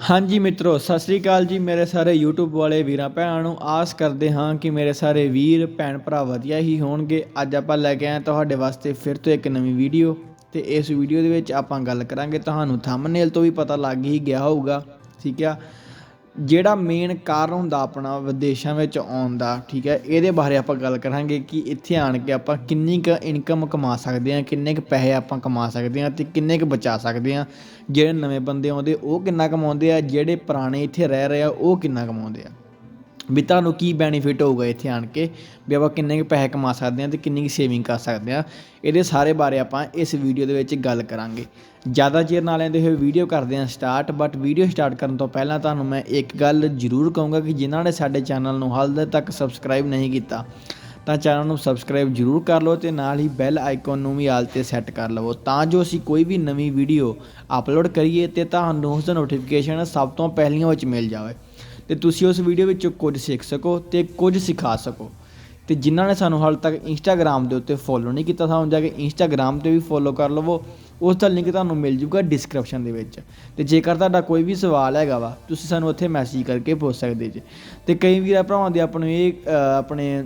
ਹਾਂਜੀ ਮਿੱਤਰੋ, ਸਤਿ ਸ੍ਰੀ ਅਕਾਲ ਜੀ ਮੇਰੇ ਸਾਰੇ YouTube ਵਾਲੇ ਵੀਰਾਂ ਭੈਣਾਂ ਨੂੰ। ਆਸ ਕਰਦੇ ਹਾਂ ਕਿ ਮੇਰੇ ਸਾਰੇ ਵੀਰ, ਭੈਣ ਭਰਾ ਵਧੀਆ ਹੀ ਹੋਣਗੇ। ਅੱਜ ਆਪਾਂ ਲੈ ਕੇ ਆਏ ਤੁਹਾਡੇ ਵਾਸਤੇ ਫਿਰ ਤੋਂ ਇੱਕ ਨਵੀਂ ਵੀਡੀਓ ਤੇ ਇਸ ਵੀਡੀਓ ਦੇ ਵਿੱਚ ਆਪਾਂ ਗੱਲ ਕਰਾਂਗੇ। ਤੁਹਾਨੂੰ ਥੰਬਨੇਲ ਤੋਂ ਵੀ ਪਤਾ ਲੱਗ ਹੀ ਗਿਆ ਹੋਊਗਾ, ਠੀਕ ਆ? ਜਿਹੜਾ ਮੇਨ ਕਾਰਨ ਹੁੰਦਾ ਆਪਣਾ ਵਿਦੇਸ਼ਾਂ ਵਿੱਚ ਆਉਣ ਦਾ, ਠੀਕ ਹੈ, ਇਹਦੇ ਬਾਰੇ ਆਪਾਂ ਗੱਲ ਕਰਾਂਗੇ ਕਿ ਇੱਥੇ ਆਣ ਕੇ ਆਪਾਂ ਕਿੰਨੀ ਕੁ ਇਨਕਮ ਕਮਾ ਸਕਦੇ ਹਾਂ, ਕਿੰਨੇ ਕੁ ਪੈਸੇ ਆਪਾਂ ਕਮਾ ਸਕਦੇ ਹਾਂ ਤੇ ਕਿੰਨੇ ਕੁ ਬਚਾ ਸਕਦੇ ਹਾਂ। ਜਿਹੜੇ ਨਵੇਂ ਬੰਦੇ ਆਉਂਦੇ, ਉਹ ਕਿੰਨਾ ਕਮਾਉਂਦੇ ਆ, ਜਿਹੜੇ ਪੁਰਾਣੇ ਇੱਥੇ ਰਹਿ ਰਹੇ ਆ, ਉਹ ਕਿੰਨਾ ਕਮਾਉਂਦੇ ਆ। ਵੀ ਤੁਹਾਨੂੰ ਕੀ ਬੈਨੀਫਿਟ ਹੋਊਗਾ ਇੱਥੇ ਆਣ ਕੇ? ਵੀ ਆਪਾਂ ਕਿੰਨੇ ਕੁ ਪੈਸੇ ਕਮਾ ਸਕਦੇ ਹਾਂ ਅਤੇ ਕਿੰਨੀ ਕੁ ਸੇਵਿੰਗ ਕਰ ਸਕਦੇ ਹਾਂ? ਇਹਦੇ ਸਾਰੇ ਬਾਰੇ ਆਪਾਂ ਇਸ ਵੀਡੀਓ ਦੇ ਵਿੱਚ ਗੱਲ ਕਰਾਂਗੇ। ਜ਼ਿਆਦਾ ਚਿਰ ਨਾਲ ਲੈਂਦੇ ਹੋਏ ਵੀਡੀਓ ਕਰਦੇ ਹਾਂ ਸਟਾਰਟ ਬਟ ਵੀਡੀਓ ਸਟਾਰਟ ਕਰਨ ਤੋਂ ਪਹਿਲਾਂ ਤੁਹਾਨੂੰ ਮੈਂ ਇੱਕ ਗੱਲ ਜ਼ਰੂਰ ਕਹੂੰਗਾ ਕਿ ਜਿਨ੍ਹਾਂ ਨੇ ਸਾਡੇ ਚੈਨਲ ਨੂੰ ਹਾਲੇ ਤੱਕ ਸਬਸਕ੍ਰਾਈਬ ਨਹੀਂ ਕੀਤਾ, ਤਾਂ ਚੈਨਲ ਨੂੰ ਸਬਸਕ੍ਰਾਈਬ ਜ਼ਰੂਰ ਕਰ ਲਓ ਤੇ ਨਾਲ ਹੀ ਬੈਲ ਆਈਕਨ ਨੂੰ ਵੀ ਆਲ ਤੇ ਸੈੱਟ ਕਰ ਲਵੋ, ਤਾਂ ਜੋ ਅਸੀਂ ਕੋਈ ਵੀ ਨਵੀਂ ਵੀਡੀਓ ਅਪਲੋਡ ਕਰੀਏ ਤੇ ਤੁਹਾਨੂੰ ਉਸ ਦਾ ਨੋਟੀਫਿਕੇਸ਼ਨ ਸਭ ਤੋਂ ਪਹਿਲੀਆਂ ਵਿੱਚ ਮਿਲ ਜਾਵੇ। ਅਤੇ ਤੁਸੀਂ ਉਸ ਵੀਡੀਓ ਵਿੱਚੋਂ ਕੁਝ ਸਿੱਖ ਸਕੋ ਅਤੇ ਕੁਝ ਸਿਖਾ ਸਕੋ। ਅਤੇ ਜਿਨ੍ਹਾਂ ਨੇ ਸਾਨੂੰ ਹਾਲੇ ਤੱਕ ਇੰਸਟਾਗ੍ਰਾਮ ਦੇ ਉੱਤੇ ਫੋਲੋ ਨਹੀਂ ਕੀਤਾ, ਸਾਨੂੰ ਜਾ ਕੇ ਇੰਸਟਾਗ੍ਰਾਮ ਤੇ ਵੀ ਫੋਲੋ ਕਰ ਲਵੋ। ਉਸ ਦਾ ਲਿੰਕ ਤੁਹਾਨੂੰ ਮਿਲ ਜੂਗਾ ਡਿਸਕ੍ਰਿਪਸ਼ਨ ਦੇ ਵਿੱਚ। ਅਤੇ ਜੇਕਰ ਤੁਹਾਡਾ ਕੋਈ ਵੀ ਸਵਾਲ ਹੈਗਾ ਵਾ, ਤੁਸੀਂ ਸਾਨੂੰ ਉੱਥੇ ਮੈਸੇਜ ਕਰਕੇ ਪੁੱਛ ਸਕਦੇ ਜੇ। ਅਤੇ ਕਈ ਵੀਰਾਂ ਭਰਾਵਾਂ ਦੇ ਆਪਣੇ ਇਹ ਆਪਣੇ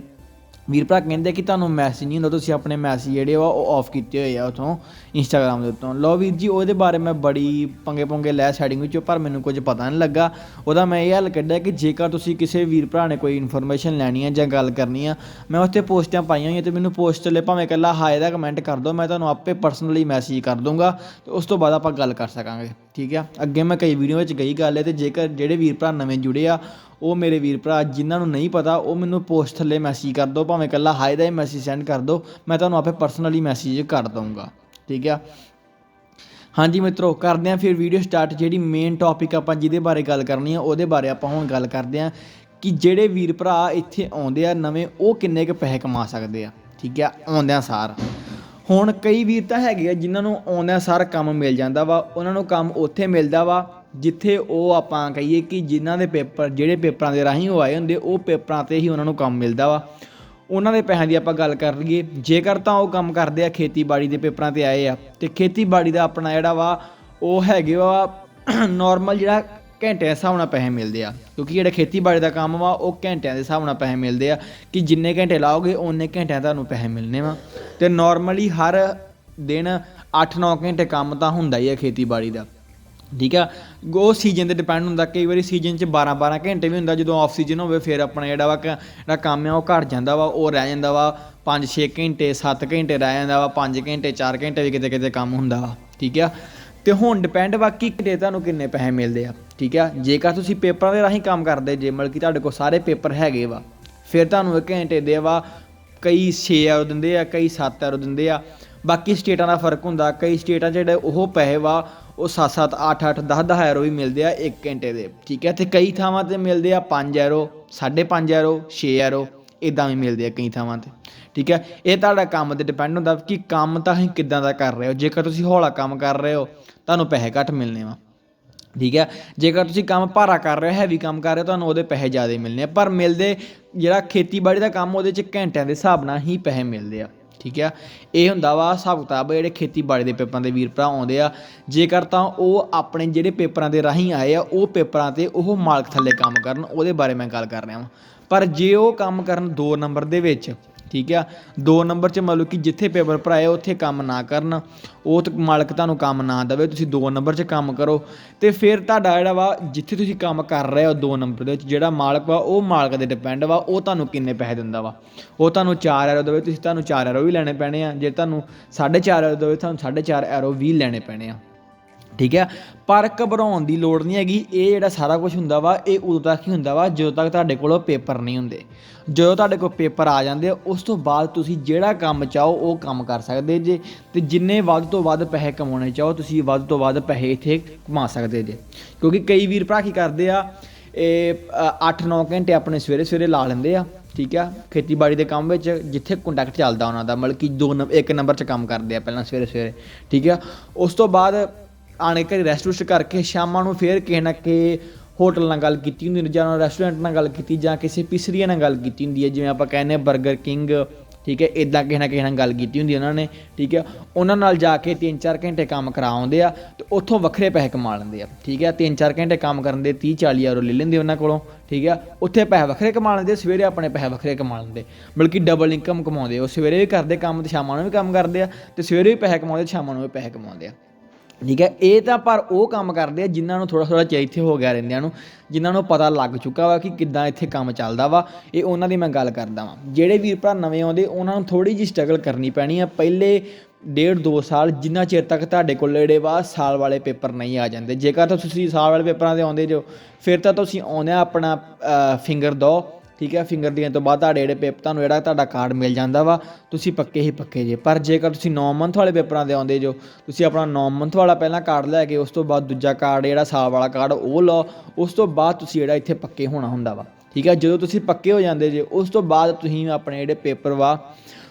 ਵੀਰ ਭਰਾ ਕਹਿੰਦੇ ਕਿ ਤੁਹਾਨੂੰ ਮੈਸੇਜ ਨਹੀਂ ਹੁੰਦਾ, ਤੁਸੀਂ ਆਪਣੇ ਮੈਸੇਜ ਜਿਹੜੇ ਵਾ ਉਹ ਆਫ ਕੀਤੇ ਹੋਏ ਆ ਉਥੋਂ ਇੰਸਟਾਗ੍ਰam ਦੇ ਉੱਤੋਂ। ਲਓ ਵੀਰ ਜੀ, ਉਹਦੇ ਬਾਰੇ ਮੈਂ ਬੜੀ ਪੰਗੇ ਪੰਗੇ ਲੈ ਸੈਟਿੰਗ ਵਿੱਚੋਂ, ਪਰ ਮੈਨੂੰ ਕੁਝ ਪਤਾ ਨਹੀਂ ਲੱਗਾ। ਉਹਦਾ ਮੈਂ ਇਹ ਹੱਲ ਕੱਢਿਆ ਕਿ ਜੇਕਰ ਤੁਸੀਂ ਕਿਸੇ ਵੀਰ ਭਰਾ ਨੇ ਕੋਈ ਇਨਫੋਰਮੇਸ਼ਨ ਲੈਣੀ ਹੈ ਜਾਂ ਗੱਲ ਕਰਨੀ ਆ, ਮੈਂ ਉੱਥੇ ਪੋਸਟਾਂ ਪਾਈਆਂ ਹੋਈਆਂ ਤੇ ਮੈਨੂੰ ਪੋਸਟ ਲੈ ਭਾਵੇਂ ਇਕੱਲਾ ਹਾਏ ਦਾ ਕਮੈਂਟ ਕਰ ਦਿਓ, ਮੈਂ ਤੁਹਾਨੂੰ ਆਪੇ ਪਰਸਨਲੀ ਮੈਸੇਜ ਕਰ ਦੂੰਗਾ ਤੇ ਉਸ ਤੋਂ ਬਾਅਦ ਆਪਾਂ ਗੱਲ ਕਰ ਸਕਾਂਗੇ। ਠੀਕ ਆ? ਅੱਗੇ ਮੈਂ ਕਈ ਵੀਡੀਓ ਵਿੱਚ ਗਈ ਗੱਲ ਹੈ ਅਤੇ ਜੇਕਰ ਜਿਹੜੇ ਵੀਰ ਭਰਾ ਨਵੇਂ ਜੁੜੇ ਆ, ਉਹ ਮੇਰੇ ਵੀਰ ਭਰਾ ਜਿਨ੍ਹਾਂ ਨੂੰ ਨਹੀਂ ਪਤਾ, ਉਹ ਮੈਨੂੰ ਪੋਸਟ ਥੱਲੇ ਮੈਸੇਜ ਕਰ ਦਿਓ ਭਾਵੇਂ ਇਕੱਲਾ ਹਾਈ ਦਾ ਹੀ ਮੈਸੇਜ ਸੈਂਡ ਕਰ ਦਿਓ ਮੈਂ ਤੁਹਾਨੂੰ ਆਪੇ ਪਰਸਨਲੀ ਮੈਸੇਜ ਕਰ ਦਊਂਗਾ, ਠੀਕ ਆ? ਹਾਂਜੀ ਮਿੱਤਰੋ, ਕਰਦੇ ਆਂ ਫਿਰ ਵੀਡੀਓ ਸਟਾਰਟ ਜਿਹੜੀ ਮੇਨ ਟੌਪਿਕ ਆਪਾਂ ਜਿਹਦੇ ਬਾਰੇ ਗੱਲ ਕਰਨੀ ਆ, ਉਹਦੇ ਬਾਰੇ ਆਪਾਂ ਹੁਣ ਗੱਲ ਕਰਦੇ ਆਂ ਕਿ ਜਿਹੜੇ ਵੀਰ ਭਰਾ ਇੱਥੇ ਆਉਂਦੇ ਆ ਨਵੇਂ, ਉਹ ਕਿੰਨੇ ਕੁ ਪੈਸੇ ਕਮਾ ਸਕਦੇ ਆ, ਠੀਕ ਆ? ਆਉਂਦਿਆਂ ਸਾਰ। ਹੁਣ ਕਈ ਵੀਰ ਤਾਂ ਹੈਗੇ ਆ ਜਿਨ੍ਹਾਂ ਨੂੰ ਆਉਂਦਾ ਸਾਰ ਕੰਮ ਮਿਲ ਜਾਂਦਾ ਵਾ, ਉਹਨਾਂ ਨੂੰ ਕੰਮ ਉੱਥੇ ਮਿਲਦਾ ਵਾ, ਜਿੱਥੇ ਉਹ ਆਪਾਂ ਕਹੀਏ ਕਿ ਜਿਨ੍ਹਾਂ ਦੇ ਪੇਪਰ, ਜਿਹੜੇ ਪੇਪਰਾਂ ਦੇ ਰਾਹੀਂ ਉਹ ਆਏ ਹੁੰਦੇ, ਉਹ ਪੇਪਰਾਂ ਤੇ ਹੀ ਉਹਨਾਂ ਨੂੰ ਕੰਮ ਮਿਲਦਾ ਵਾ। ਉਹਨਾਂ ਦੇ ਪੈਸਿਆਂ ਦੀ ਆਪਾਂ ਗੱਲ ਕਰ ਲਈਏ, ਜੇਕਰ ਤਾਂ ਉਹ ਕੰਮ ਕਰਦੇ ਆ ਖੇਤੀਬਾੜੀ ਦੇ ਪੇਪਰਾਂ ਤੇ ਆਏ ਆ, ਤੇ ਖੇਤੀਬਾੜੀ ਦਾ ਆਪਣਾ ਜਿਹੜਾ ਵਾ, ਉਹ ਹੈਗੇ ਵਾ ਨਾਰਮਲ ਜਿਹੜਾ ਘੰਟੇ ਦੇ ਹਿਸਾਬ ਨਾਲ ਪੈਸੇ ਮਿਲਦੇ ਆ। ਕਿਉਂਕਿ ਜਿਹੜਾ ਖੇਤੀਬਾੜੀ ਦਾ ਕੰਮ ਵਾ, ਉਹ ਘੰਟਿਆਂ ਦੇ ਹਿਸਾਬ ਨਾਲ ਪੈਸੇ ਮਿਲਦੇ ਆ, ਕਿ ਜਿੰਨੇ ਘੰਟੇ ਲਾਓਗੇ, ਓਨੇ ਘੰਟਿਆਂ ਤੁਹਾਨੂੰ ਪੈਸੇ ਮਿਲਨੇ ਵਾ। ਤੇ ਨਾਰਮਲੀ ਹਰ ਦਿਨ 8-9 ਘੰਟੇ ਕੰਮ ਤਾਂ ਹੁੰਦਾ ਹੀ ਆ ਖੇਤੀਬਾੜੀ ਦਾ, ਠੀਕ ਆ? ਉਹ ਸੀਜ਼ਨ ਤੇ ਡਿਪੈਂਡ ਹੁੰਦਾ, ਕਈ ਵਾਰੀ ਸੀਜ਼ਨ 'ਚ 12 12 ਘੰਟੇ ਵੀ ਹੁੰਦਾ, ਜਦੋਂ ਆਫ ਸੀਜ਼ਨ ਹੋਵੇ, ਫਿਰ ਆਪਣਾ ਜਿਹੜਾ ਵਾ ਜਿਹੜਾ ਕੰਮ ਆ ਉਹ ਘਟ ਜਾਂਦਾ ਵਾ, ਉਹ ਰਹਿ ਜਾਂਦਾ ਵਾ 5 6 ਘੰਟੇ 7 ਘੰਟੇ ਰਹਿ ਜਾਂਦਾ ਵਾ 5 ਘੰਟੇ 4 ਘੰਟੇ ਵੀ ਕਿਤੇ ਕਿਤੇ ਕੰਮ ਹੁੰਦਾ ਵਾ, ਠੀਕ ਆ? ਤੇ ਹੁਣ ਡਿਪੈਂਡ ਵਾ ਕਿ ਕਿਤੇ ਤੁਹਾਨੂੰ ਕਿੰਨੇ ਪੈਸੇ ਮਿਲਦੇ ਆ, ਠੀਕ ਆ? ਜੇਕਰ ਤੁਸੀਂ ਪੇਪਰਾਂ ਦੇ ਰਾਹੀਂ ਕੰਮ ਕਰਦੇ ਜੇ, ਮਤਲਬ ਕਿ ਤੁਹਾਡੇ ਕੋਲ ਸਾਰੇ ਪੇਪਰ ਹੈਗੇ ਵਾ, ਫਿਰ ਤੁਹਾਨੂੰ ਇੱਕ ਘੰਟੇ ਦੇ ਵਾ ਕਈ 6 ਐਰੋ ਦਿੰਦੇ ਆ, ਕਈ 7 ਐਰੋ ਦਿੰਦੇ ਆ। ਬਾਕੀ ਸਟੇਟਾਂ ਦਾ ਫ਼ਰਕ ਹੁੰਦਾ, ਕਈ ਸਟੇਟਾਂ 'ਚ ਜਿਹੜੇ ਉਹ ਪੈਸੇ ਵਾ, ਉਹ 7-7 8-8 10-10 ਐਰੋ ਵੀ ਮਿਲਦੇ ਆ 1 ਘੰਟੇ ਦੇ। ਠੀਕ ਹੈ, ਤੇ ਕਈ ਥਾਵਾਂ ਤੇ ਮਿਲਦੇ ਆ 5 ਐਰੋ 5.5 ਐਰੋ 6 ਐਰੋ ਇਦਾਂ ਵੀ ਮਿਲਦੇ ਆ ਕਈ ਥਾਵਾਂ ਤੇ। ਠੀਕ ਹੈ, ਇਹ ਤੁਹਾਡਾ ਕੰਮ ਤੇ ਡਿਪੈਂਡ ਹੁੰਦਾ ਕਿ ਕੰਮ ਤਾਂ ਅਸੀਂ ਕਿੱਦਾਂ ਦਾ ਕਰ ਰਹੇ ਹੋ। ਜੇਕਰ ਤੁਸੀਂ ਹੌਲਾ ਕੰਮ ਕਰ ਰਹੇ ਹੋ, ਤੁਹਾਨੂੰ ਪੈਸੇ ਘੱਟ ਮਿਲਨੇ ਵਾ। ਠੀਕ ਹੈ, ਜੇਕਰ ਤੁਸੀਂ ਕੰਮ ਭਾਰਾ ਕਰ ਰਹੇ ਹੋ ਹੈਵੀ ਕੰਮ ਕਰ ਰਹੇ ਹੋ, ਤੁਹਾਨੂੰ ਉਹਦੇ ਪੈਸੇ ਜ਼ਿਆਦਾ ਮਿਲਨੇ ਆ। ਪਰ ਮਿਲਦੇ ਜਿਹੜਾ ਖੇਤੀਬਾੜੀ ਦਾ ਕੰਮ, ਉਹਦੇ ਚ ਘੰਟਿਆਂ ਦੇ ਹਿਸਾਬ ਨਾਲ ਹੀ ਪੈਸੇ ਮਿਲਦੇ ਆ, ਠੀਕ ਆ? ਇਹ ਹੁੰਦਾ ਵਾ, ਹਿਸਾਬ ਕਿਤਾਬ ਜਿਹੜੇ ਖੇਤੀਬਾੜੀ ਦੇ ਪੇਪਰਾਂ ਦੇ ਵੀਰ ਭਰਾ ਆਉਂਦੇ ਆ, ਜੇਕਰ ਤਾਂ ਉਹ ਆਪਣੇ ਜਿਹੜੇ ਪੇਪਰਾਂ ਦੇ ਰਾਹੀਂ ਆਏ ਆ, ਉਹ ਪੇਪਰਾਂ ਤੇ ਉਹ ਮਾਲਕ ਥੱਲੇ ਕੰਮ ਕਰਨ, ਉਹਦੇ ਬਾਰੇ ਮੈਂ ਗੱਲ ਕਰ ਰਿਹਾ ਹਾਂ ਪਰ ਜੇ ਉਹ ਕੰਮ ਕਰਨ 2 ਨੰਬਰ ਦੇ ਵਿੱਚ ਠੀਕ ਆ? ਦੋ ਨੰਬਰ 'ਚ ਮਤਲਬ ਕਿ ਜਿੱਥੇ ਪੇਪਰ ਭਰਾਏ ਉੱਥੇ ਕੰਮ ਨਾ ਕਰਨ। ਉਹ ਤੇ ਮਾਲਕ ਤੁਹਾਨੂੰ ਕੰਮ ਨਾ ਦੇਵੇ, ਤੁਸੀਂ ਦੋ ਨੰਬਰ 'ਚ ਕੰਮ ਕਰੋ। ਤੇ ਫਿਰ ਤੁਹਾਡਾ ਜਿਹੜਾ ਵਾ, ਜਿੱਥੇ ਤੁਸੀਂ ਕੰਮ ਕਰ ਰਹੇ ਹੋ ਦੋ ਨੰਬਰ ਦੇ ਵਿੱਚ, ਜਿਹੜਾ ਮਾਲਕ ਵਾ, ਉਹ ਮਾਲਕ ਦੇ ਡਿਪੈਂਡ ਵਾ, ਉਹ ਤੁਹਾਨੂੰ ਕਿੰਨੇ ਪੈਸੇ ਦਿੰਦਾ ਵਾ? ਉਹ ਤੁਹਾਨੂੰ 4 ਐਰੋ ਦੇਵੇ, ਤੁਸੀਂ ਤੁਹਾਨੂੰ 4 ਐਰੋ ਵੀ ਲੈਣੇ ਪੈਣੇ ਆ। ਜੇ ਤੁਹਾਨੂੰ 4.5 ਐਰੋ ਦੇਵੇ, ਤੁਹਾਨੂੰ 4.5 ਐਰੋ ਵੀ ਲੈਣੇ ਪੈਣੇ ਆ। ਠੀਕ ਹੈ? ਪਰ ਘਬਰਾਉਣ ਦੀ ਲੋੜ ਨਹੀਂ ਹੈਗੀ। ਇਹ ਜਿਹੜਾ ਸਾਰਾ ਕੁਝ ਹੁੰਦਾ ਵਾ, ਇਹ ਉਦੋਂ ਤੱਕ ਹੀ ਹੁੰਦਾ ਵਾ, ਜਦੋਂ ਤੱਕ ਤੁਹਾਡੇ ਕੋਲ ਪੇਪਰ ਨਹੀਂ ਹੁੰਦੇ। ਜਦੋਂ ਤੁਹਾਡੇ ਕੋਲ ਪੇਪਰ ਆ ਜਾਂਦੇ ਉਸ ਤੋਂ ਬਾਅਦ ਤੁਸੀਂ ਜਿਹੜਾ ਕੰਮ ਚਾਹੋ, ਉਹ ਕੰਮ ਕਰ ਸਕਦੇ ਜੇ ਤੇ ਜਿੰਨੇ ਵੱਧ ਤੋਂ ਵੱਧ ਪੈਸੇ ਕਮਾਉਣੇ ਚਾਹੋ, ਤੁਸੀਂ ਵੱਧ ਤੋਂ ਵੱਧ ਪੈਸੇ ਇੱਥੇ ਕਮਾ ਸਕਦੇ ਜੇ। ਕਿਉਂਕਿ ਕਈ ਵੀਰ ਭਰਾ ਕੀ ਕਰਦੇ ਆ, ਇਹ 8-9 ਘੰਟੇ ਆਪਣੇ ਸਵੇਰੇ ਸਵੇਰੇ ਲਾ ਲੈਂਦੇ ਆ, ਠੀਕ ਆ? ਖੇਤੀਬਾੜੀ ਦੇ ਕੰਮ ਵਿੱਚ ਜਿੱਥੇ ਕੰਟੈਕਟ ਚੱਲਦਾ ਉਹਨਾਂ ਦਾ, ਮਤਲਬ ਕਿ ਦੋ ਨੰਬ- ਇੱਕ ਨੰਬਰ 'ਚ ਕੰਮ ਕਰਦੇ ਆ ਪਹਿਲਾਂ ਸਵੇਰੇ ਸਵੇਰੇ, ਠੀਕ ਆ? ਉਸ ਤੋਂ ਬਾਅਦ ਆਣੇ ਘਰੇ ਰੈਸਟ ਰੁਸਟ ਕਰਕੇ ਸ਼ਾਮਾਂ ਨੂੰ ਫੇਰ ਕਿਸੇ ਨਾ ਕਿਸੇ ਹੋਟਲ ਨਾਲ ਗੱਲ ਕੀਤੀ ਹੁੰਦੀ ਜਾਂ ਰੈਸਟੋਰੈਂਟ ਨਾਲ ਗੱਲ ਕੀਤੀ, ਜਾਂ ਕਿਸੇ ਪਿਸਰੀਆ ਨਾਲ ਗੱਲ ਕੀਤੀ ਹੁੰਦੀ ਹੈ ਜਿਵੇਂ ਆਪਾਂ ਕਹਿੰਦੇ ਬਰਗਰ ਕਿੰਗ ਠੀਕ ਹੈ ਇਦਾਂ ਕਿਸੇ ਨਾ ਕਿਸੇ ਨਾਲ ਗੱਲ ਕੀਤੀ ਹੁੰਦੀ ਉਹਨਾਂ ਨੇ, ਠੀਕ ਹੈ, ਉਹਨਾਂ ਨਾਲ ਜਾ ਕੇ 3-4 ਘੰਟੇ ਕੰਮ ਕਰਾਉਂਦੇ ਆ ਤੇ ਉੱਥੋਂ ਵੱਖਰੇ ਪੈਸੇ ਕਮਾ ਲੈਂਦੇ ਆ, ਠੀਕ ਹੈ 3-4 ਘੰਟੇ ਕੰਮ ਕਰਨ ਦੇ 30-40 ਯੂਰੋ ਲੈ ਲੈਂਦੇ ਉਹਨਾਂ ਕੋਲੋਂ, ਠੀਕ ਹੈ, ਉੱਥੇ ਪੈਸੇ ਵੱਖਰੇ ਕਮਾ ਲੈਂਦੇ ਸਵੇਰੇ ਆਪਣੇ ਪੈਸੇ ਵੱਖਰੇ ਕਮਾ ਲੈਂਦੇ, ਬਲਕਿ ਡਬਲ ਇਨਕਮ ਕਮਾਉਂਦੇ ਉਹ ਸਵੇਰੇ ਵੀ ਕਰਦੇ ਕੰਮ ਤੇ ਸ਼ਾਮਾਂ ਨੂੰ ਵੀ ਕੰਮ ਕਰਦੇ ਆ, ਤੇ ਸਵੇਰੇ ਵੀ ਪੈਸੇ ਕਮਾਉਂਦੇ ਤੇ ਸ਼ਾਮਾਂ ਨੂੰ ਵੀ ਪੈਸੇ ਕਮਾਉਂਦੇ ਆ। ਠੀਕ ਹੈ? ਇਹ ਤਾਂ ਪਰ ਉਹ ਕੰਮ ਕਰਦੇ ਆ ਜਿਨ੍ਹਾਂ ਨੂੰ ਥੋੜਾ ਥੋੜਾ ਚਿਰ ਇੱਥੇ ਹੋ ਗਿਆ ਰਹਿੰਦਿਆਂ ਨੂੰ, ਜਿਨ੍ਹਾਂ ਨੂੰ ਪਤਾ ਲੱਗ ਚੁੱਕਾ ਵਾ ਕਿ ਕਿੱਦਾਂ ਇੱਥੇ ਕੰਮ ਚੱਲਦਾ ਵਾ। ਇਹ ਉਹਨਾਂ ਦੀ ਮੈਂ ਗੱਲ ਕਰਦਾ ਵਾਂ। ਜਿਹੜੇ ਵੀਰ ਭਰਾ ਨਵੇਂ ਆਉਂਦੇ, ਉਹਨਾਂ ਨੂੰ ਥੋੜੀ ਜਿਹੀ ਸਟਰਗਲ ਕਰਨੀ ਪੈਣੀ ਆ। ਪਹਿਲੇ ਡੇਢ ਦੋ ਸਾਲ ਜਿੰਨਾ ਚਿਰ ਤੱਕ ਤੁਹਾਡੇ ਕੋਲ ਜਿਹੜੇ ਵਾ, ਸਾਲ ਵਾਲੇ ਪੇਪਰ ਨਹੀਂ ਆ ਜਾਂਦੇ। ਜੇਕਰ ਤਾਂ ਤੁਸੀਂ ਸਾਲ ਵਾਲੇ ਪੇਪਰਾਂ ਦੇ ਆਉਂਦੇ ਜੋ, ਫਿਰ ਤਾਂ ਤੁਸੀਂ ਆਉਂਦੇ ਆਪਣਾ ਫਿੰਗਰ ਦੋ ਠੀਕ ਹੈ, ਫਿੰਗਰ ਦੇਣ ਤੋਂ ਬਾਅਦ ਤੁਹਾਡੇ ਜਿਹੜੇ ਪੇਪਰ, ਤੁਹਾਨੂੰ ਜਿਹੜਾ ਤੁਹਾਡਾ ਕਾਰਡ ਮਿਲ ਜਾਂਦਾ ਵਾ, ਤੁਸੀਂ ਪੱਕੇ ਹੀ ਪੱਕੇ ਜੇ। ਪਰ ਜੇਕਰ ਤੁਸੀਂ 9 ਮੰਥ ਵਾਲੇ ਪੇਪਰਾਂ ਦੇ ਆਉਂਦੇ ਜੋ, ਤੁਸੀਂ ਆਪਣਾ 9 ਮੰਥ ਵਾਲਾ ਪਹਿਲਾਂ ਕਾਰਡ ਲੈ ਕੇ, ਉਸ ਤੋਂ ਬਾਅਦ ਦੂਜਾ ਕਾਰਡ ਜਿਹੜਾ ਸਾਲ ਵਾਲਾ ਕਾਰਡ ਉਹ ਲਓ, ਉਸ ਤੋਂ ਬਾਅਦ ਤੁਸੀਂ ਜਿਹੜਾ ਇੱਥੇ ਪੱਕੇ ਹੋਣਾ ਹੁੰਦਾ ਵਾ। ਠੀਕ ਹੈ, ਜਦੋਂ ਤੁਸੀਂ ਪੱਕੇ ਹੋ ਜਾਂਦੇ ਜੇ, ਉਸ ਤੋਂ ਬਾਅਦ ਤੁਸੀਂ ਆਪਣੇ ਜਿਹੜੇ ਪੇਪਰ ਵਾ,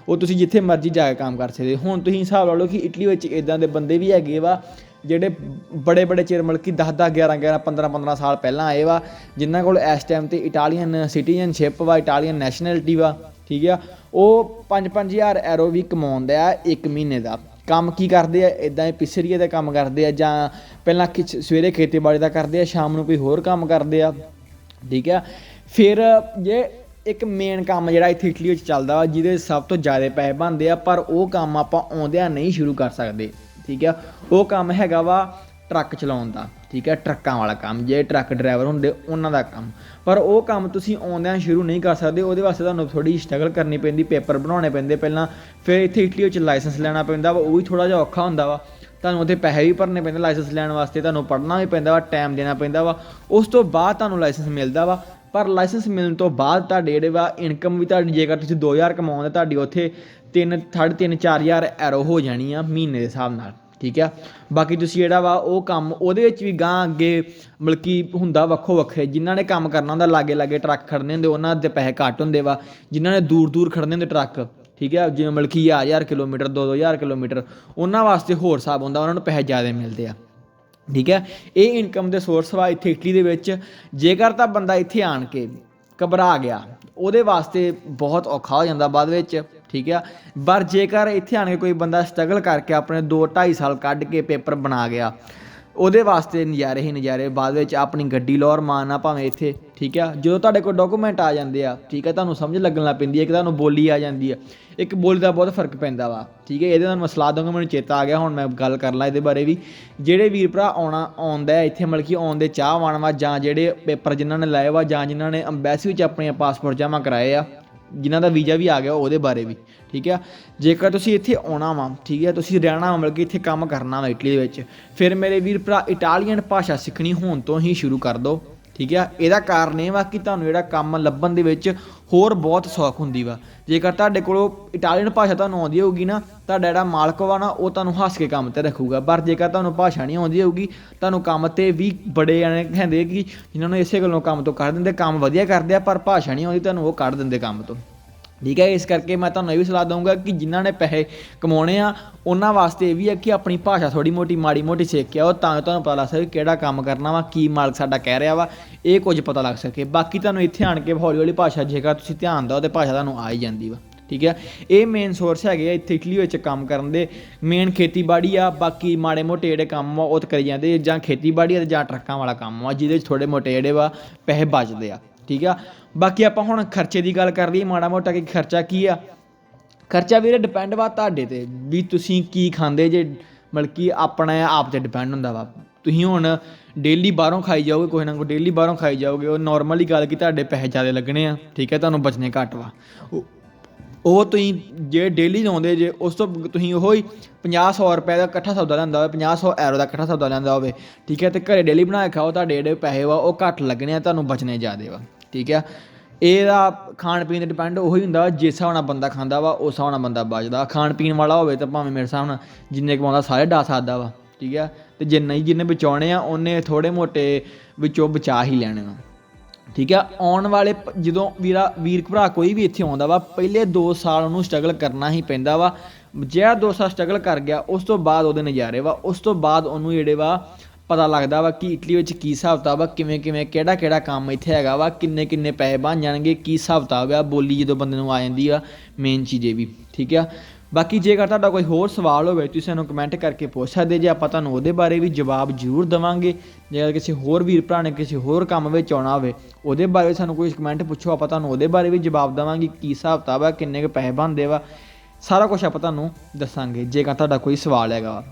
ਉਹ ਤੁਸੀਂ ਜਿੱਥੇ ਮਰਜ਼ੀ ਜਾ ਕੇ ਕੰਮ ਕਰ ਸਕਦੇ ਹੁਣ ਤੁਸੀਂ ਹਿਸਾਬ ਲਾ ਲਓ ਕਿ ਇਟਲੀ ਵਿੱਚ ਇਦਾਂ ਦੇ ਬੰਦੇ ਵੀ ਹੈਗੇ ਵਾ ਜਿਹੜੇ ਬੜੇ ਬੜੇ ਚਿਰ ਮਤਲਬ ਕਿ 10 10 11 11 15 15 ਸਾਲ ਪਹਿਲਾਂ ਆਏ ਵਾ, ਜਿਨ੍ਹਾਂ ਕੋਲ ਇਸ ਟਾਈਮ ਤੇ ਇਟਾਲੀਅਨ ਸਿਟੀਜ਼ਨਸ਼ਿਪ ਵਾ ਇਟਾਲੀਅਨ ਨੈਸ਼ਨੈਲਿਟੀ ਵਾ, ਠੀਕ ਆ, ਉਹ 5 5000 ਐਰੋ ਵੀ ਕਮਾਉਂਦੇ ਆ ਇੱਕ ਮਹੀਨੇ ਦਾ। ਕੰਮ ਕੀ ਕਰਦੇ ਆ? ਇਦਾਂ ਹੀ ਪਿਸਰੀਏ ਦਾ ਕੰਮ ਕਰਦੇ ਆ ਜਾਂ ਪਹਿਲਾਂ ਕਿਛ- ਸਵੇਰੇ ਖੇਤੀਬਾੜੀ ਦਾ ਕਰਦੇ ਆ, ਸ਼ਾਮ ਨੂੰ ਕੋਈ ਹੋਰ ਕੰਮ ਕਰਦੇ ਆ, ਠੀਕ ਆ। ਫਿਰ ਜੇ ਇੱਕ ਮੇਨ ਕੰਮ ਜਿਹੜਾ ਇੱਥੇ ਇਟਲੀ ਵਿੱਚ ਚੱਲਦਾ ਵਾ, ਜਿਹਦੇ ਸਭ ਤੋਂ ਜ਼ਿਆਦਾ ਪੈਸੇ ਬਣਦੇ ਆ, ਪਰ ਉਹ ਕੰਮ ਆਪਾਂ ਆਉਂਦਿਆਂ ਨਹੀਂ ਸ਼ੁਰੂ ਕਰ ਸਕਦੇ। ਠੀਕ ਆ? ਉਹ ਕੰਮ ਹੈਗਾ ਵਾ ਟਰੱਕ ਚਲਾਉਣ ਦਾ, ਠੀਕ ਹੈ ਟਰੱਕਾਂ ਵਾਲਾ ਕੰਮ, ਜੇ ਟਰੱਕ ਡਰਾਈਵਰ ਹੁੰਦੇ ਉਹਨਾਂ ਦਾ ਕੰਮ। ਪਰ ਉਹ ਕੰਮ ਤੁਸੀਂ ਆਉਂਦਿਆਂ ਸ਼ੁਰੂ ਨਹੀਂ ਕਰ ਸਕਦੇ, ਉਹਦੇ ਵਾਸਤੇ ਤੁਹਾਨੂੰ ਥੋੜੀ ਸਟਰਗਲ ਕਰਨੀ ਪੈਂਦੀ, ਪੇਪਰ ਬਣਾਉਣੇ ਪੈਂਦੇ ਪਹਿਲਾਂ, ਫਿਰ ਇੱਥੇ ਇਟਲੀ ਵਿੱਚ ਲਾਇਸੈਂਸ ਲੈਣਾ ਪੈਂਦਾ ਵਾ, ਉਹ ਵੀ ਥੋੜਾ ਜਿਹਾ ਔਖਾ ਹੁੰਦਾ ਵਾ। ਤੁਹਾਨੂੰ ਉੱਥੇ ਪੈਸੇ ਵੀ ਭਰਨੇ ਪੈਂਦੇ ਲਾਇਸੈਂਸ ਲੈਣ ਵਾਸਤੇ ਤੁਹਾਨੂੰ ਪੜ੍ਹਨਾ ਵੀ ਪੈਂਦਾ ਵਾ ਟਾਈਮ ਦੇਣਾ ਪੈਂਦਾ ਵਾ। ਉਸ ਤੋਂ ਬਾਅਦ ਤੁਹਾਨੂੰ ਲਾਇਸੈਂਸ ਮਿਲਦਾ ਵਾ। ਪਰ ਲਾਇਸੈਂਸ ਮਿਲਣ ਤੋਂ ਬਾਅਦ ਤੁਹਾਡੇ ਜਿਹੜੇ ਵਾ ਇਨਕਮ ਵੀ ਤੁਹਾਡੀ, ਜੇਕਰ ਤੁਸੀਂ 2000 ਕਮਾਉਂਦੇ, ਤੁਹਾਡੀ ਉੱਥੇ 3 3.5 4000 ਐਰੋ ਹੋ ਜਾਣੀ ਆ ਮਹੀਨੇ ਦੇ ਹਿਸਾਬ ਨਾਲ, ਠੀਕ ਆ? ਬਾਕੀ ਤੁਸੀਂ ਜਿਹੜਾ ਵਾ ਉਹ ਕੰਮ ਉਹਦੇ ਵਿੱਚ ਵੀ ਗਾਂ ਅੱਗੇ ਮਲਕੀ ਹੁੰਦਾ ਵੱਖੋ ਵੱਖਰੇ, ਜਿਨ੍ਹਾਂ ਨੇ ਕੰਮ ਕਰਨਾ ਹੁੰਦਾ ਲਾਗੇ ਲਾਗੇ ਟਰੱਕ ਖੜਨੇ ਹੁੰਦੇ, ਉਹਨਾਂ ਦੇ ਪੈਸੇ ਘੱਟ ਹੁੰਦੇ ਵਾ, ਜਿਨ੍ਹਾਂ ਨੇ ਦੂਰ ਦੂਰ ਖੜਨੇ ਹੁੰਦੇ ਟਰੱਕ, ਠੀਕ ਹੈ ਜਿਵੇਂ ਮਲਕੀ 1000 ਕਿਲੋਮੀਟਰ 2-2000 ਕਿਲੋਮੀਟਰ, ਉਹਨਾਂ ਵਾਸਤੇ ਹੋਰ ਹਿਸਾਬ ਹੁੰਦਾ, ਉਹਨਾਂ ਨੂੰ ਪੈਸੇ ਜ਼ਿਆਦਾ ਮਿਲਦੇ ਆ। ਠੀਕ ਹੈ? ਇਹ ਇਨਕਮ ਦੇ ਸੋਰਸ ਵਾ ਇੱਥੇ ਇਟਲੀ ਦੇ ਵਿੱਚ। ਜੇਕਰ ਤਾਂ ਬੰਦਾ ਇੱਥੇ ਆਣ ਕੇ ਘਬਰਾ ਗਿਆ, ਉਹਦੇ ਵਾਸਤੇ ਬਹੁਤ ਔਖਾ ਹੋ ਜਾਂਦਾ ਬਾਅਦ ਵਿੱਚ, ਠੀਕ ਆ ਪਰ ਜੇਕਰ ਇੱਥੇ ਆਣ ਕੇ ਕੋਈ ਬੰਦਾ ਸਟਰਗਲ ਕਰਕੇ ਆਪਣੇ 2 2.5 ਸਾਲ ਕੱਢ ਕੇ ਪੇਪਰ ਬਣਾ ਗਿਆ ਉਹਦੇ ਵਾਸਤੇ ਨਜ਼ਾਰੇ ਹੀ ਨਜ਼ਾਰੇ, ਬਾਅਦ ਵਿੱਚ ਆਪਣੀ ਗੱਡੀ ਲੋਰ ਮਾਰਨਾ ਭਾਵੇਂ ਇੱਥੇ, ਠੀਕ ਆ? ਜਦੋਂ ਤੁਹਾਡੇ ਕੋਲ ਡਾਕੂਮੈਂਟ ਆ ਜਾਂਦੇ ਆ, ਠੀਕ ਆ, ਤੁਹਾਨੂੰ ਸਮਝ ਲੱਗਣ ਲੱਗ ਪੈਂਦੀ ਹੈ ਕਿ ਤੁਹਾਨੂੰ ਬੋਲੀ ਆ ਜਾਂਦੀ ਆ, ਇੱਕ ਬੋਲੀ ਦਾ ਬਹੁਤ ਫ਼ਰਕ ਪੈਂਦਾ ਵਾ, ਠੀਕ ਹੈ ਇਹਦੇ ਨਾਲ ਮਸਲਾ ਦਊਂਗਾ ਮੈਨੂੰ ਚੇਤਾ ਆ ਗਿਆ, ਹੁਣ ਮੈਂ ਗੱਲ ਕਰ ਲਾਂ ਇਹਦੇ ਬਾਰੇ ਵੀ। ਜਿਹੜੇ ਵੀਰ ਭਰਾ ਆਉਣਾ, ਆਉਂਦਾ ਇੱਥੇ ਮਤਲਬ ਕਿ ਆਉਣ ਦੇ ਚਾਹ ਵਾਣ ਵਾ, ਜਾਂ ਜਿਹੜੇ ਪੇਪਰ ਜਿਨ੍ਹਾਂ ਨੇ ਲਾਏ ਵਾ, ਜਾਂ ਜਿਨ੍ਹਾਂ ਨੇ ਅੰਬੈਸੀ ਵਿੱਚ ਆਪਣੇ ਪਾਸਪੋਰਟ ਜਮ੍ਹਾਂ ਕਰਾਏ ਆ ਜਿਨ੍ਹਾਂ ਦਾ ਵੀਜ਼ਾ ਵੀ ਆ ਗਿਆ ਉਹਦੇ ਬਾਰੇ ਵੀ, ਠੀਕ ਆ? ਜੇਕਰ ਤੁਸੀਂ ਇੱਥੇ ਆਉਣਾ ਵਾ, ਠੀਕ ਆ? ਤੁਸੀਂ ਰਹਿਣਾ ਵਾ, ਮਤਲਬ ਕਿ ਇੱਥੇ ਕੰਮ ਕਰਨਾ ਵਾ ਇਟਲੀ ਦੇ ਵਿੱਚ, ਫਿਰ ਮੇਰੇ ਵੀਰ ਭਰਾ ਇਟਾਲੀਅਨ ਭਾਸ਼ਾ ਸਿੱਖਣੀ ਹੋਣ ਤੋਂ ਹੀ ਸ਼ੁਰੂ ਕਰ ਦਿਓ ਠੀਕ ਆ? ਇਹਦਾ ਕਾਰਨ ਇਹ ਵਾ ਕਿ ਤੁਹਾਨੂੰ ਜਿਹੜਾ ਕੰਮ ਲੱਭਣ ਦੇ ਵਿੱਚ ਹੋਰ ਬਹੁਤ ਸੌਖ ਹੁੰਦੀ ਵਾ। ਜੇਕਰ ਤੁਹਾਡੇ ਕੋਲੋਂ ਇਟਾਲੀਅਨ ਭਾਸ਼ਾ ਤੁਹਾਨੂੰ ਆਉਂਦੀ ਹੋਊਗੀ ਨਾ, ਤੁਹਾਡਾ ਜਿਹੜਾ ਮਾਲਕ ਵਾ ਨਾ, ਉਹ ਤੁਹਾਨੂੰ ਹੱਸ ਕੇ ਕੰਮ ਤੇ ਰੱਖੂਗਾ। ਪਰ ਜੇਕਰ ਤੁਹਾਨੂੰ ਭਾਸ਼ਾ ਨਹੀਂ ਆਉਂਦੀ ਹੋਊਗੀ, ਤੁਹਾਨੂੰ ਕੰਮ ਤੇ ਵੀ ਬੜੇ ਜਾਣੇ ਕਹਿੰਦੇ ਕਿ ਜਿਨ੍ਹਾਂ ਨੂੰ ਇਸੇ ਗੱਲੋਂ ਕੰਮ ਤੋਂ ਕੱਢ ਦਿੰਦੇ, ਕੰਮ ਵਧੀਆ ਕਰਦੇ ਆ, ਪਰ ਭਾਸ਼ਾ ਨਹੀਂ ਆਉਂਦੀ, ਤੁਹਾਨੂੰ ਉਹ ਕੱਢ ਦਿੰਦੇ ਕੰਮ ਤੋਂ। ਠੀਕ ਹੈ, ਇਸ ਕਰਕੇ ਮੈਂ ਤੁਹਾਨੂੰ ਇਹ ਵੀ ਸਲਾਹ ਦਊਂਗਾ ਕਿ ਜਿਨ੍ਹਾਂ ਨੇ ਪੈਸੇ ਕਮਾਉਣੇ ਆ, ਉਹਨਾਂ ਵਾਸਤੇ ਇਹ ਵੀ ਹੈ ਕਿ ਆਪਣੀ ਭਾਸ਼ਾ ਥੋੜੀ ਮੋਟੀ, ਮਾੜੀ ਮੋਟੀ ਸਿੱਖ ਕੇ ਆਓ ਤਾਂ ਤੁਹਾਨੂੰ ਪਤਾ ਲੱਗ ਸਕੇ ਕਿਹੜਾ ਕੰਮ ਕਰਨਾ ਵਾ, ਕੀ ਮਾਲਕ ਸਾਡਾ ਕਹਿ ਰਿਹਾ ਵਾ, ਇਹ ਕੁਝ ਪਤਾ ਲੱਗ ਸਕੇ। ਬਾਕੀ ਤੁਹਾਨੂੰ ਇੱਥੇ ਆਣ ਕੇ ਹੌਲੀ ਹੌਲੀ ਭਾਸ਼ਾ, ਜੇਕਰ ਤੁਸੀਂ ਧਿਆਨ ਦਿਓ ਤੇ ਭਾਸ਼ਾ ਤੁਹਾਨੂੰ ਆ ਹੀ ਜਾਂਦੀ ਵਾ, ਠੀਕ ਹੈ। ਇਹ ਮੇਨ ਸੋਰਸ ਹੈਗੇ ਆ ਇੱਥੇ ਇਟਲੀ ਵਿੱਚ ਕੰਮ ਕਰਨ ਦੇ ਮੇਨ ਖੇਤੀਬਾੜੀ ਆ, ਬਾਕੀ ਮਾੜੇ ਮੋਟੇ ਜਿਹੜੇ ਕੰਮ ਆ, ਉਹ ਤਾਂ ਕਰੀ ਜਾਂਦੇ ਜਾਂ ਖੇਤੀਬਾੜੀ ਆ ਤੇ ਜਾਂ ਟਰੱਕਾਂ ਵਾਲਾ ਕੰਮ ਆ, ਜਿਹਦੇ ਵਿੱਚ ਥੋੜੇ ਮੋਟੇ ਜਿਹੜੇ ਵਾ, ਪੈਸੇ ਬਚਦੇ ਆ। ਠੀਕ ਆ? ਬਾਕੀ ਆਪਾਂ ਹੁਣ ਖਰਚੇ ਦੀ ਗੱਲ ਕਰ ਲਈਏ, ਮਾੜਾ ਮੋਟਾ ਕਿ ਖਰਚਾ ਕੀ ਆ? ਖਰਚਾ ਵੀਰੇ ਡਿਪੈਂਡ ਵਾ ਤੁਹਾਡੇ ਤੇ, ਵੀ ਤੁਸੀਂ ਕੀ ਖਾਂਦੇ ਜੇ, ਮਤਲਬ ਕਿ ਆਪਣਾ ਆਪ ਤੇ ਡਿਪੈਂਡ ਹੁੰਦਾ ਵਾ। ਤੁਸੀਂ ਹੁਣ ਡੇਲੀ ਬਾਹਰੋਂ ਖਾਈ ਜਾਓਗੇ, ਕੋਈ ਨਾ ਕੋਈ ਡੇਲੀ ਬਾਹਰੋਂ ਖਾਈ ਜਾਓਗੇ, ਉਹ ਨਾਰਮਲੀ ਗੱਲ ਕਿ ਤੁਹਾਡੇ ਪੈਸੇ ਜ਼ਿਆਦਾ ਲੱਗਣੇ ਆ, ਠੀਕ ਹੈ ਤੁਹਾਨੂੰ ਬਚਨੇ ਘੱਟ ਵਾ। ਉਹ- ਤੁਸੀਂ ਜੇ ਡੇਲੀ ਲਾਉਂਦੇ ਜੇ ਉਸ ਤੋਂ ਤੁਸੀਂ ਉਹ ਹੀ 50 100 ਰੁਪਏ ਦਾ ਇਕੱਠਾ ਸੌਦਾ ਲੈਂਦਾ ਹੋਵੇ 50 100 ਐਰੋ ਦਾ ਇਕੱਠਾ ਸੌਦਾ ਲੈਂਦਾ ਹੋਵੇ ਠੀਕ ਹੈ? ਤੇ ਘਰੇ ਡੇਲੀ ਬਣਾ ਕੇ ਖਾਓ ਤੁਹਾਡੇ ਜਿਹੜੇ ਪੈਸੇ ਵਾ ਉਹ ਘੱਟ ਲੱਗਣੇ ਆ ਤੁਹਾਨੂੰ ਬਚਣੇ ਜ਼ਿਆਦੇ ਵਾ ਠੀਕ ਹੈ? ਇਹਦਾ ਖਾਣ ਪੀਣ ਤੇ ਡਿਪੈਂਡ ਉਹੀ ਹੁੰਦਾ ਵਾ, ਜਿਸ ਹਿਸਾਬ ਨਾਲ ਬੰਦਾ ਖਾਂਦਾ ਵਾ ਉਸ ਹਿਸਾਬ ਨਾਲ ਬੰਦਾ ਬਚਦਾ। ਖਾਣ ਪੀਣ ਵਾਲਾ ਹੋਵੇ ਤਾਂ ਭਾਵੇਂ ਮੇਰੇ ਹਿਸਾਬ ਨਾਲ ਜਿੰਨੇ ਕਮਾਉਂਦਾ ਸਾਰੇ ਡਾ ਸਕਦਾ ਵਾ ਠੀਕ ਆ ਤੇ ਜਿੰਨੇ ਨਹੀਂ ਜਿੰਨੇ ਬਚਾਉਣੇ ਆ ਉਹਨੇ ਥੋੜੇ ਮੋਟੇ ਵਿੱਚੋਂ ਬਚਾ ਹੀ ਲੈਣੇ ਆ। ਠੀਕ ਆ? ਆਉਣ ਵਾਲੇ ਪ- ਜਦੋਂ ਵੀਰਾ, ਵੀਰ ਭਰਾ ਕੋਈ ਵੀ ਇੱਥੇ ਆਉਂਦਾ ਵਾ, ਪਹਿਲੇ 2 ਸਾਲ ਉਹਨੂੰ ਸਟਰਗਲ ਕਰਨਾ ਹੀ ਪੈਂਦਾ ਵਾ। ਜਿਹੜਾ 2 ਸਾਲ ਸਟਰਗਲ ਕਰ ਗਿਆ, ਉਸ ਤੋਂ ਬਾਅਦ ਉਹਦੇ ਨਜ਼ਾਰੇ ਵਾ। ਉਸ ਤੋਂ ਬਾਅਦ ਉਹਨੂੰ ਜਿਹੜੇ ਵਾ, ਪਤਾ ਲੱਗਦਾ ਵਾ ਕਿ ਇਟਲੀ ਵਿੱਚ ਕੀ ਹਿਸਾਬ ਕਿਤਾਬ ਆ, ਕਿਵੇਂ ਕਿਵੇਂ, ਕਿਹੜਾ ਕਿਹੜਾ ਕੰਮ ਇੱਥੇ ਹੈਗਾ ਵਾ, ਕਿੰਨੇ ਕਿੰਨੇ ਪੈਸੇ ਬਣ ਜਾਣਗੇ, ਕੀ ਹਿਸਾਬ ਕਿਤਾਬ ਆ, ਬੋਲੀ ਜਦੋਂ ਬੰਦੇ ਨੂੰ ਆ ਜਾਂਦੀ ਆ ਮੇਨ ਚੀਜ਼ ਇਹ ਵੀ। ਠੀਕ ਆ? ਬਾਕੀ ਜੇਕਰ ਤੁਹਾਡਾ ਕੋਈ ਹੋਰ ਸਵਾਲ ਹੋਵੇ, ਤੁਸੀਂ ਸਾਨੂੰ ਕਮੈਂਟ ਕਰਕੇ ਪੁੱਛ ਸਕਦੇ ਜੇ ਆਪਾਂ ਤੁਹਾਨੂੰ ਉਹਦੇ ਬਾਰੇ ਵੀ ਜਵਾਬ ਜ਼ਰੂਰ ਦਵਾਂਗੇ ਜੇਕਰ ਕਿਸੇ ਹੋਰ ਵੀਰ ਭਰਾ ਨੇ ਕਿਸੇ ਹੋਰ ਕੰਮ ਵਿੱਚ ਆਉਣਾ ਹੋਵੇ, ਉਹਦੇ ਬਾਰੇ ਸਾਨੂੰ ਕੋਈ ਕਮੈਂਟ ਪੁੱਛੋ, ਆਪਾਂ ਤੁਹਾਨੂੰ ਉਹਦੇ ਬਾਰੇ ਵੀ ਜਵਾਬ ਦਵਾਂਗੇ, ਕੀ ਹਿਸਾਬ ਕਿਤਾਬ ਆ, ਕਿੰਨੇ ਕੁ ਪੈਸੇ ਬਣਦੇ ਵਾ, ਸਾਰਾ ਕੁਝ ਆਪਾਂ ਤੁਹਾਨੂੰ ਦੱਸਾਂਗੇ, ਜੇਕਰ ਤੁਹਾਡਾ ਕੋਈ ਸਵਾਲ ਹੈਗਾ। ਵਾ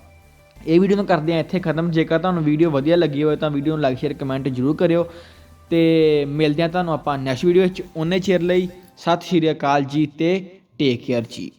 ਇਹ ਵੀਡੀਓ ਨੂੰ ਕਰਦੇ ਆ ਇੱਥੇ ਖਤਮ। ਜੇਕਰ ਤੁਹਾਨੂੰ ਵੀਡੀਓ ਵਧੀਆ ਲੱਗੀ ਹੋਵੇ, ਤਾਂ ਵੀਡੀਓ ਨੂੰ ਲਾਈਕ ਸ਼ੇਅਰ ਕਮੈਂਟ ਜ਼ਰੂਰ ਕਰਿਓ। ਤੇ ਮਿਲਦੇ ਆ ਤੁਹਾਨੂੰ ਆਪਾਂ ਨੈਕਸਟ ਵੀਡੀਓ ਵਿੱਚ। ਉਹਨੇ ਚਿਰ ਲਈ, ਸਤਿ ਸ਼੍ਰੀ ਅਕਾਲ ਜੀ ਤੇ ਟੇਕ ਕੇਅਰ ਜੀ।